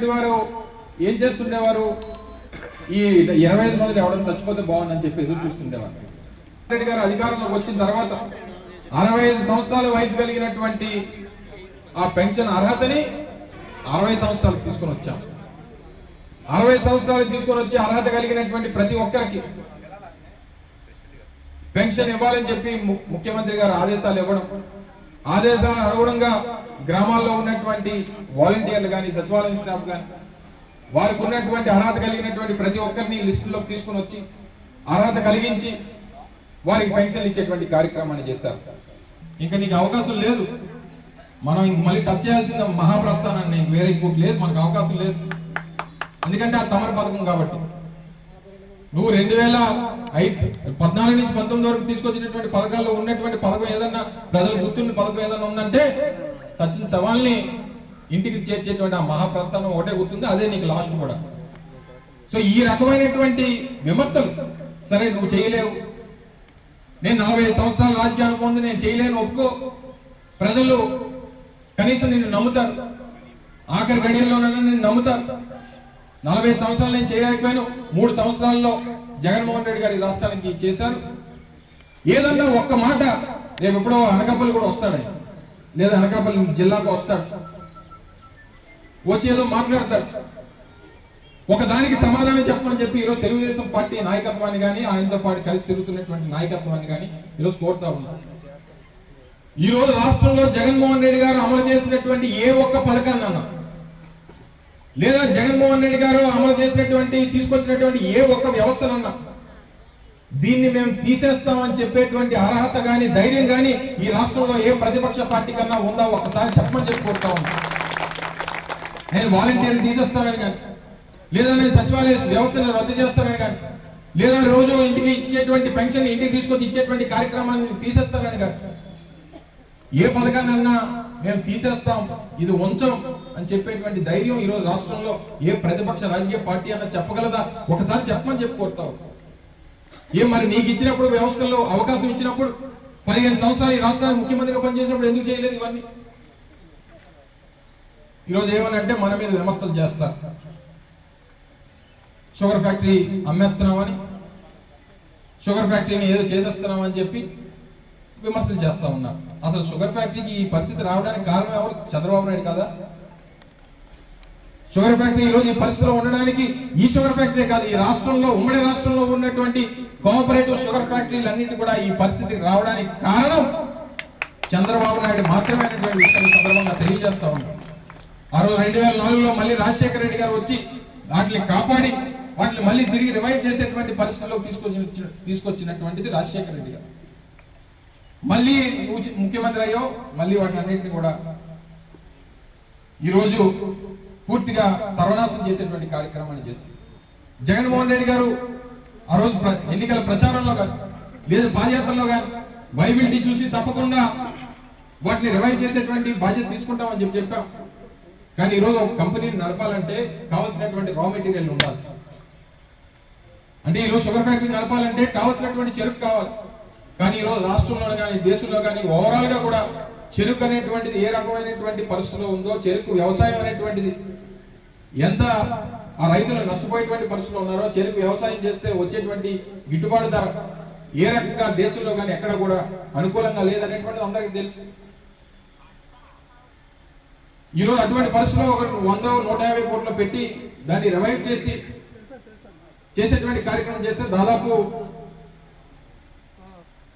ఉన్నటువంటి వారు ఏం చేస్తుండేవారు? ఈ ఇరవై ఐదు మంది ఎవరైనా చచ్చిపోతే బాగుందని చెప్పి ఎదురు చూస్తుండేవారు. రెడ్డి గారు అధికారంలోకి వచ్చిన తర్వాత అరవై ఐదు సంవత్సరాల వయసు కలిగినటువంటి ఆ పెన్షన్ అర్హతని అరవై సంవత్సరాలకు తీసుకొని వచ్చాం. అరవై సంవత్సరాలు తీసుకొని వచ్చి అర్హత కలిగినటువంటి ప్రతి ఒక్కరికి పెన్షన్ ఇవ్వాలని చెప్పి ముఖ్యమంత్రి గారు ఆదేశాలు ఇవ్వడం. ఆదేశాలు అనుగుణంగా గ్రామాల్లో ఉన్నటువంటి వాలంటీర్లు కానీ సచివాలయం స్టాఫ్ కానీ వారికి ఉన్నటువంటి అర్హత కలిగినటువంటి ప్రతి ఒక్కరిని లిస్టులోకి తీసుకుని వచ్చి అర్హత కలిగించి వారికి పెన్షన్లు ఇచ్చేటువంటి కార్యక్రమాన్ని చేశారు. ఇంకా నీకు అవకాశం లేదు. మనం ఇంక మళ్ళీ టచ్ చేయాల్సిన మహాప్రస్థానాన్ని వేరే ఇంకోటి లేదు మనకు అవకాశం లేదు. ఎందుకంటే ఆ తమర పథకం కాబట్టి. నువ్వు రెండు వేల ఐదు పద్నాలుగు నుంచి పంతొమ్మిది వరకు తీసుకొచ్చినటువంటి పథకాల్లో ఉన్నటువంటి పథకం ఏదన్నా ప్రజలు గుర్తున్న పథకం ఏదన్నా ఉందంటే సచిన్ సవాల్ని ఇంటికి చేర్చేటువంటి ఆ మహాప్రస్థానం ఒకటే గుర్తుంది అదే నీకు లాస్ట్ కూడా. సో ఈ రకమైనటువంటి విమర్శలు సరే నువ్వు చేయలేవు. నేను నలభై సంవత్సరాలు సంవత్సరాల రాజకీయ అనుభవం ఉంది నేను చేయలేను ఒప్పుకో. ప్రజలు కనీసం నిన్ను నమ్ముతారు. ఆఖరి గడియల్లోనైనా నేను నమ్ముతారు. నలభై సంవత్సరాలు నేను చేయలేకపోయాను మూడు సంవత్సరాల్లో జగన్మోహన్ రెడ్డి గారి రాష్ట్రానికి చేశారు. ఏదన్నా ఒక్క మాట రేపు ఎప్పుడో అనకప్పలు కూడా వస్తాడు. ఆయన. లేదా అనకాపల్లి జిల్లాకు వస్తాడు వచ్చి ఏదో మాట్లాడతాడు ఒకదానికి సమాధానం చెప్పమని చెప్పి ఈరోజు తెలుగుదేశం పార్టీ నాయకత్వాన్ని కానీ ఆయనతో పాటు కలిసి తిరుగుతున్నటువంటి నాయకత్వాన్ని కానీ ఈరోజు కోరుతా ఉన్నారు ఈ రోజు రాష్ట్రంలో జగన్మోహన్ రెడ్డి గారు అమలు చేసినటువంటి ఏ ఒక్క పథకాన్ని అన్నా లేదా జగన్మోహన్ రెడ్డి గారు అమలు చేసినటువంటి తీసుకొచ్చినటువంటి ఏ ఒక్క వ్యవస్థనన్నా దీన్ని మేము తీసేస్తామని చెప్పేటువంటి అర్హత కానీ ధైర్యం కానీ ఈ రాష్ట్రంలో ఏ ప్రతిపక్ష పార్టీ కన్నా ఉందా ఒకసారి చెప్పమని చెప్పుకుంటా నేను వాలంటీర్లు తీసేస్తానని కానీ లేదా నేను సచివాలయ వ్యవస్థను రద్దు చేస్తానని కానీ లేదా రోజు ఇంటికి ఇచ్చేటువంటి పెన్షన్ ఇంటికి తీసుకొచ్చి ఇచ్చేటువంటి కార్యక్రమాన్ని తీసేస్తానని కానీ ఏ పథకాన్నన్నా మేము తీసేస్తాం. ఇది ఉంచం అని చెప్పేటువంటి ధైర్యం ఈ రోజు రాష్ట్రంలో ఏ ప్రతిపక్ష రాజకీయ పార్టీ అన్నా చెప్పగలదా? ఒకసారి చెప్పమని చెప్పి ఏ మరి నీకు ఇచ్చినప్పుడు వ్యవస్థల్లో అవకాశం ఇచ్చినప్పుడు పదిహేను సంవత్సరాలు ఈ రాష్ట్రానికి ముఖ్యమంత్రిగా పనిచేసినప్పుడు ఎందుకు చేయలేదు ఇవన్నీ? ఈరోజు ఏమనంటే మన మీద విమర్శలు చేస్తారు. షుగర్ ఫ్యాక్టరీ అమ్మేస్తున్నామని షుగర్ ఫ్యాక్టరీని ఏదో చేసేస్తున్నామని చెప్పి విమర్శలు చేస్తా ఉన్నారు. అసలు షుగర్ ఫ్యాక్టరీకి ఈ పరిస్థితి రావడానికి కారణం ఎవరు? చంద్రబాబు నాయుడు కదా? షుగర్ ఫ్యాక్టరీ ఈరోజు రోజు ఈ పరిస్థితిలో ఉండడానికి ఈ షుగర్ ఫ్యాక్టరీ కాదు ఈ రాష్ట్రంలో ఉమ్మడి రాష్ట్రంలో ఉన్నటువంటి కోఆపరేటివ్ షుగర్ ఫ్యాక్టరీలన్నింటి కూడా ఈ పరిస్థితికి రావడానికి కారణం చంద్రబాబు నాయుడు మాత్రమే విషయం సందర్భంగా తెలియజేస్తా ఉన్నాం. ఆ రోజు రెండు వేల నాలుగులో మళ్ళీ రాజశేఖర రెడ్డి గారు వచ్చి వాటిని కాపాడి వాటిని మళ్ళీ తిరిగి రివైవ్ చేసేటువంటి పరిస్థితిలో తీసుకొచ్చి తీసుకొచ్చినటువంటిది రాజశేఖర రెడ్డి గారు. మళ్ళీ నువ్వు ముఖ్యమంత్రి అయ్యో మళ్ళీ వాటిని అన్నింటినీ కూడా ఈరోజు పూర్తిగా సర్వనాశం చేసేటువంటి కార్యక్రమాన్ని చేశారు. జగన్మోహన్ రెడ్డి గారు ఆ రోజు ఎన్నికల ప్రచారంలో కానీ లేదా పాదయాత్రలో కానీ బైబిల్ని చూసి తప్పకుండా వాటిని రివైవ్ చేసేటువంటి బాధ్యత తీసుకుంటామని చెప్పి చెప్పాం. కానీ ఈరోజు ఒక కంపెనీని నడపాలంటే కావాల్సినటువంటి రా మెటీరియల్ ఉండాలి. అంటే ఈరోజు షుగర్ ఫ్యాక్టరీ నడపాలంటే కావాల్సినటువంటి చెరుకు కావాలి. కానీ ఈరోజు రాష్ట్రంలో కానీ దేశంలో కానీ ఓవరాల్గా కూడా చెరుకు అనేటువంటిది ఏ రకమైనటువంటి పరిస్థితిలో ఉందో చెరుకు వ్యవసాయం అనేటువంటిది ఎంత ఆ రైతులు నష్టపోయేటువంటి పరిస్థితులు ఉన్నారో చెరుకు వ్యవసాయం చేస్తే వచ్చేటువంటి గిట్టుబాటు ధర ఏ రకంగా దేశంలో కానీ ఎక్కడ కూడా అనుకూలంగా లేదనేటువంటిది అందరికీ తెలుసు. ఈరోజు అటువంటి పరిస్థితిలో ఒక వంద నూట యాభై కోట్లు పెట్టి దాన్ని రివైవ్ చేసి చేసేటువంటి కార్యక్రమం చేస్తే దాదాపు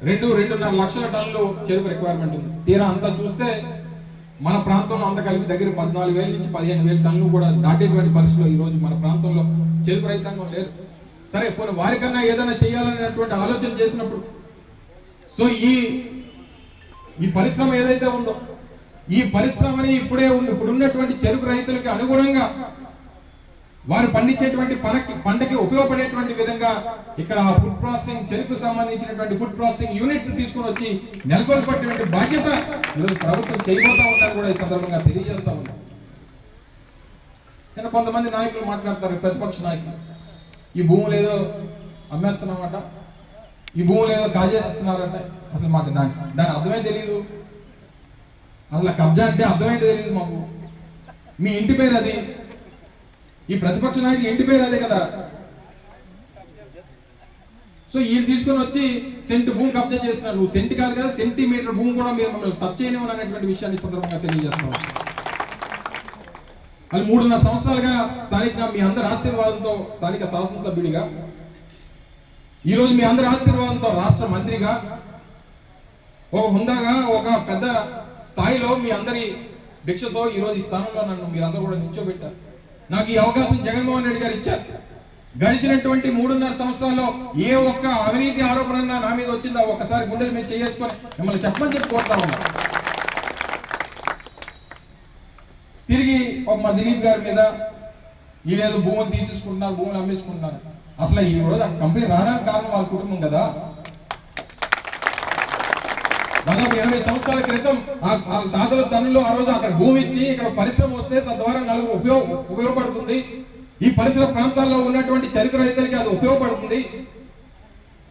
రెండు రెండున్నర లక్షల టన్నులు చెరుకు రిక్వైర్మెంట్ ఉంది. తీరా అంతా చూస్తే మన ప్రాంతంలో అంత కలిపి దగ్గర పద్నాలుగు వేల నుంచి పదిహేను వేల టన్నులు కూడా దాటేటువంటి పరిస్థితిలో ఈ రోజు మన ప్రాంతంలో చెరుకు రైతాంగం లేదు సరే పోనీ వారికన్నా ఏదైనా చేయాలనేటువంటి ఆలోచన చేసినప్పుడు సో ఈ ఈ పరిశ్రమ ఏదైతే ఉందో ఈ పరిశ్రమని ఇప్పుడే ఉన్న ఇప్పుడు ఉన్నటువంటి చెరుకు రైతులకి అనుగుణంగా వారు పండించేటువంటి పనకి పంటకి ఉపయోగపడేటువంటి విధంగా ఇక్కడ ఫుడ్ ప్రాసెసింగ్ చెరుకు సంబంధించినటువంటి ఫుడ్ ప్రాసెసింగ్ యూనిట్స్ తీసుకుని వచ్చి నెలకొల్పేటువంటి బాధ్యత ఈరోజు ప్రభుత్వం చేయబోతా ఉందని కూడా ఈ సందర్భంగా తెలియజేస్తా ఉన్నాం. కానీ కొంతమంది నాయకులు మాట్లాడతారు ప్రతిపక్ష నాయకులు. ఈ భూములు ఏదో అమ్మేస్తున్నామట ఈ భూములు ఏదో కాజేస్తున్నారంట. అసలు మాకు దాని దాని అర్థమే తెలియదు అసలు కబ్జా అంటే అర్థమైతే తెలియదు మాకు. మీ ఇంటి పేరు అది. ఈ ప్రతిపక్ష నాయకులు ఇంటి పేరు అదే కదా? సో ఈయన తీసుకొని వచ్చి సెంట్ భూమి కబ్జా చేసినారు. నువ్వు సెంటు కాదు కదా సెంటీమీటర్ భూమి కూడా మీరు మమ్మల్ని టచ్ చేయనివ్వను అనేటువంటి విషయాన్ని సందర్భంగా తెలియజేస్తున్నాం. అది మూడున్నర సంవత్సరాలుగా స్థానికంగా మీ అందరి ఆశీర్వాదంతో స్థానిక శాసనసభ్యుడిగా ఈరోజు మీ అందరి ఆశీర్వాదంతో రాష్ట్ర మంత్రిగా ఒక హుందాగా ఒక పెద్ద స్థాయిలో మీ అందరి భిక్షతో ఈరోజు ఈ స్థానంలో నన్ను మీరందరూ కూడా నిల్చోబెట్టారు. నాకు ఈ అవకాశం జగన్మోహన్ రెడ్డి గారు ఇచ్చారు. గడిచినటువంటి మూడున్నర సంవత్సరాల్లో ఏ ఒక్క అవినీతి ఆరోపణ నా మీద వచ్చిందా ఒక్కసారి గుండెలు మీద చేసుకొని మిమ్మల్ని చెప్పమని చెప్పి కోరుతా ఉన్నా. తిరిగి ఒక మా దిలీప్ గారి మీద ఈరోజు భూములు తీసేసుకుంటున్నారు భూములు అమ్మేసుకుంటున్నారు. అసలు ఈ రోజు ఆ కంపెనీ రావడానికి కారణం వాళ్ళ కుటుంబం కదా. దాదాపు ఇరవై సంవత్సరాల క్రితం ఆ ఆ తాతల తనులు ఆ రోజు అక్కడ భూమి ఇచ్చి ఇక్కడ పరిశ్రమ వస్తే తద్వారా నలుగురు ఉపయోగ ఉపయోగపడుతుంది. ఈ పరిసర ప్రాంతాల్లో ఉన్నటువంటి చరిత్ర రైతులకి అది ఉపయోగపడుతుంది.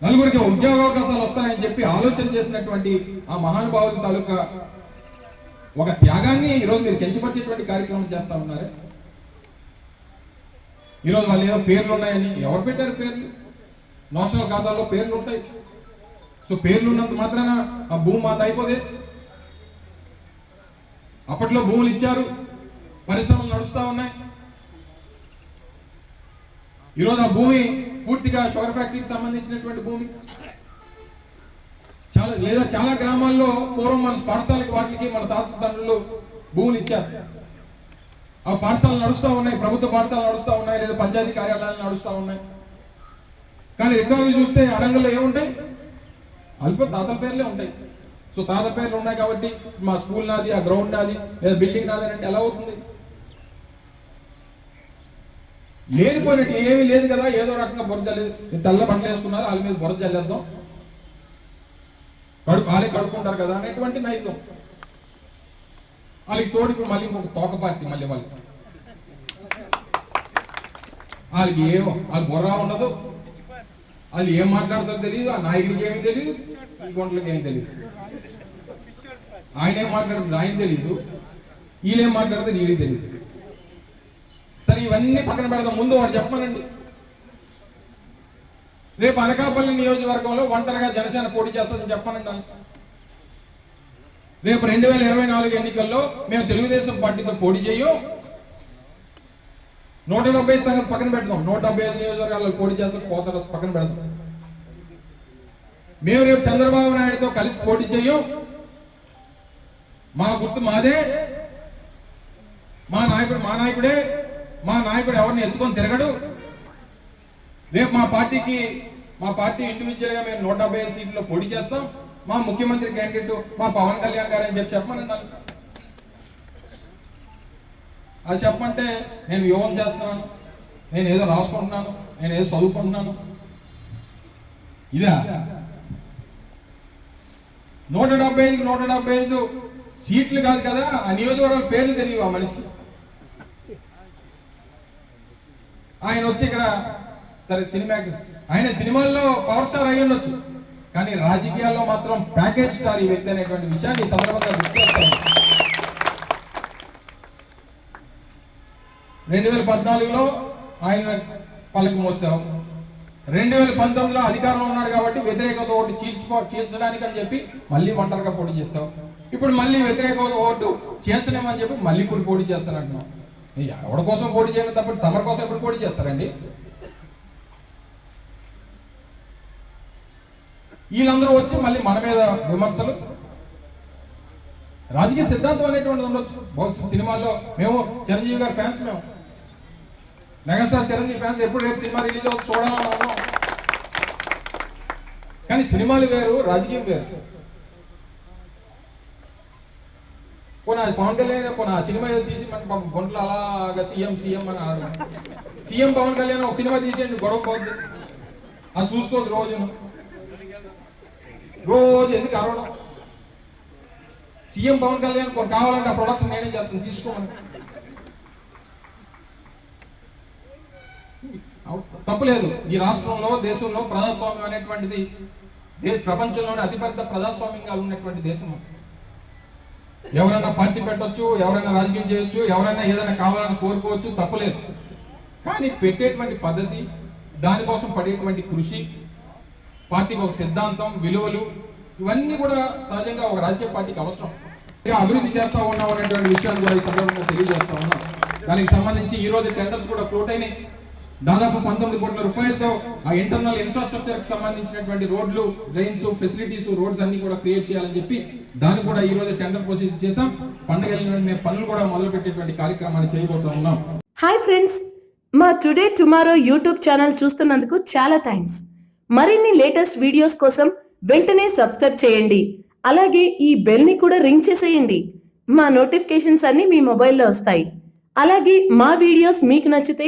నలుగురికి ఉద్యోగ అవకాశాలు వస్తాయని చెప్పి ఆలోచన చేసినటువంటి ఆ మహానుభావుల తాలూకా ఒక త్యాగాన్ని ఈరోజు మీరు కించపరిచేటువంటి కార్యక్రమం చేస్తా ఉన్నారు? ఈరోజు వాళ్ళు ఏదో పేర్లు ఉన్నాయని ఎవరు పెట్టారు పేర్లు? నేషనల్ ఖాతాల్లో పేర్లు ఉంటాయి. సో పేర్లు ఉన్నంత మాత్రాన ఆ భూమి మాత అయిపోదే. అప్పట్లో భూములు ఇచ్చారు పరిశ్రమలు నడుస్తా ఉన్నాయి. ఈరోజు ఆ భూమి పూర్తిగా షుగర్ ఫ్యాక్టరీకి సంబంధించినటువంటి భూమి. చాలా లేదా చాలా గ్రామాల్లో పూర్వం మన పాఠశాలకి వాటికి మన తాత తండ్రులు భూములు ఇచ్చారు. ఆ పాఠశాలలు నడుస్తూ ఉన్నాయి ప్రభుత్వ పాఠశాలలు నడుస్తూ ఉన్నాయి లేదా పంచాయతీ కార్యాలయాలు నడుస్తూ ఉన్నాయి. కానీ రికార్డులు చూస్తే అడంగల్లో ఏముంటాయి? అల్ప తాతల పేర్లే ఉంటాయి. సో తాత పేర్లు ఉన్నాయి కాబట్టి మా స్కూల్ నాది ఆ గ్రౌండ్ నాది లేదా బిల్డింగ్ నాది అంటే ఎలా అవుతుంది? లేనిపోయినట్టు ఏమీ లేదు కదా ఏదో రకంగా బొర జల్లేదు తెల్ల పంటలు వేసుకున్నారు వాళ్ళ మీద బొర జల్లేద్దాం. కడుపు వాళ్ళే కడుక్కుంటారు కదా అనేటువంటి నైజం. వాళ్ళకి తోడు ఇప్పుడు మళ్ళీ ఇంకొక తోక పార్టీ మళ్ళీ వాళ్ళకి. వాళ్ళకి ఏమో వాళ్ళు బుర్రా ఉండదు. వాళ్ళు ఏం మాట్లాడతారో తెలియదు ఆ నాయకుడికి ఏమీ తెలియదు ఈ గుంటలకి ఏమీ తెలియదు ఆయన ఏం మాట్లాడుతుంది ఆయన తెలియదు వీళ్ళేం మాట్లాడితే వీళ్ళకి తెలియదు సరే ఇవన్నీ పక్కన పెడదాం. ముందు వాడు చెప్పమనండి. రేపు అనకాపల్లి నియోజకవర్గంలో ఒంటరిగా జనసేన పోటీ చేస్తుందని చెప్పమనండి రేపు రెండు వేల ఇరవై నాలుగు ఎన్నికల్లో మేము తెలుగుదేశం పార్టీతో పోటీ చేయం నూట డెబ్బై సంగతి పక్కన పెడదాం నూట డెబ్బై ఐదు నియోజకవర్గాల్లో పోటీ చేస్తాం పోతారు పక్కన పెడదాం మేము రేపు చంద్రబాబు నాయుడుతో కలిసి పోటీ చేయం. మా గుర్తు మాదే. మా నాయకుడు మా నాయకుడే. మా నాయకుడు ఎవరిని ఎత్తుకొని తిరగడు. రేపు మా పార్టీకి మా పార్టీ ఇండివిజువల్గా మేము నూట డెబ్బై ఐదు సీట్లో పోటీ చేస్తాం. మా ముఖ్యమంత్రి క్యాండిడేట్ మా పవన్ కళ్యాణ్ గారు అని చెప్పి చెప్పమని అది చెప్పంటే నేను యోగం చేస్తున్నాను నేను ఏదో రాసుకుంటున్నాను నేను ఏదో చదువుకుంటున్నాను. ఇదా? నూట డెబ్బై ఐదు నూట డెబ్బై ఐదు సీట్లు కాదు కదా ఆ నియోజకవర్గం పేర్లు తెలియవు ఆ మనిషికి. ఆయన వచ్చి ఇక్కడ సరే సినిమా ఆయన సినిమాల్లో పవర్ స్టార్ అయి ఉండొచ్చు. కానీ రాజకీయాల్లో మాత్రం ప్యాకేజ్ స్టార్ ఈ వ్యక్తి అనేటువంటి విషయాన్ని సందర్భంగా గుర్తు రెండు వేల పద్నాలుగులో ఆయన పలకి మోసాం రెండు వేల పంతొమ్మిదిలో అధికారంలో ఉన్నాడు కాబట్టి వ్యతిరేకత ఓటు చీల్చుకో చీల్చడానికి అని చెప్పి మళ్ళీ ఒంటరిగా పోటీ చేస్తాం ఇప్పుడు మళ్ళీ వ్యతిరేక ఓటు చీల్చలేమని చెప్పి మళ్ళీ ఇప్పుడు పోటీ చేస్తానంటున్నాం ఎవరి కోసం పోటీ చేయడం తప్ప తమరి కోసం ఎప్పుడు పోటీ చేస్తారండి? వీళ్ళందరూ వచ్చి మళ్ళీ మన మీద విమర్శలు. రాజకీయ సిద్ధాంతం అనేటువంటిది ఉండొచ్చు. బహుశా సినిమాల్లో మేము చిరంజీవి గారి ఫ్యాన్స్ మేము. మెగాస్టార్ చిరంజీవి ఫ్యాన్స్ ఎప్పుడు రేపు సినిమా రిలీజ్ అవుతుంది చూడాలని కానీ సినిమాలు వేరు రాజకీయం వేరు. పోనీ అది పవన్ కళ్యాణ్ పోనీ ఆ సినిమా తీసి మన పాపం గుంట్లో అలాగా సీఎం సీఎం అని అన్నాడు. సీఎం పవన్ కళ్యాణ్ ఒక సినిమా తీసేయండి గొడవ పోద్ది. అది చూసుకోదు రోజు రోజు ఎందుకు అరవడం? సీఎం పవన్ కళ్యాణ్ కొన్ని కావాలంటే ఆ ప్రొడక్షన్ నేనే చేస్తాను? తీసుకోమని. తప్పులేదు. ఈ రాష్ట్రంలో దేశంలో ప్రజాస్వామ్యం అనేటువంటిది ప్రపంచంలోనే అతిపెద్ద ప్రజాస్వామ్యంగా ఉన్నటువంటి దేశం ఎవరైనా పార్టీ పెట్టొచ్చు ఎవరైనా రాజకీయం చేయొచ్చు ఎవరైనా ఏదైనా కావాలని కోరుకోవచ్చు తప్పులేదు. కానీ పెట్టేటువంటి పద్ధతి దానికోసం పడేటువంటి కృషి పార్టీకి ఒక సిద్ధాంతం విలువలు ఇవన్నీ కూడా సహజంగా ఒక రాజకీయ పార్టీకి అవసరం. అభివృద్ధి చేస్తా ఉన్నాం అనేటువంటి విషయాన్ని కూడా ఈ సందర్భంగా తెలియజేస్తా ఉన్నాం. దానికి సంబంధించి ఈ రోజు టెండర్స్ కూడా క్లోట్ అయినాయి. దాదాపు పంతొమ్మిది కోట్ల రూపాయలతో ఆ ఇంటర్నల్ ఇన్ఫ్రాస్ట్రక్చర్కి సంబంధించినటువంటి రోడ్లు డ్రైన్స్ ఫెసిలిటీస్ రోడ్స్ అన్ని కూడా క్రియేట్ చేయాలని చెప్పి దాన్ని కూడా ఈ రోజు టెండర్ ప్రొసీజ్ చేసాం పండుగ పనులు కూడా మొదలు పెట్టేటువంటి కార్యక్రమాన్ని చేయబోతా ఉన్నాం. హాయ్ ఫ్రెండ్స్ మా టుడే టుమారో యూట్యూబ్ ఛానల్ చూస్తున్నందుకు చాలా థ్యాంక్స్ మరిన్ని లేటెస్ట్ వీడియోస్ కోసం వెంటనే సబ్స్క్రైబ్ చేయండి. అలాగే ఈ బెల్ని కూడా రింగ్ చేసేయండి. మా నోటిఫికేషన్స్ అన్ని మీ మొబైల్లో వస్తాయి. అలాగే మా వీడియోస్ మీకు నచ్చితే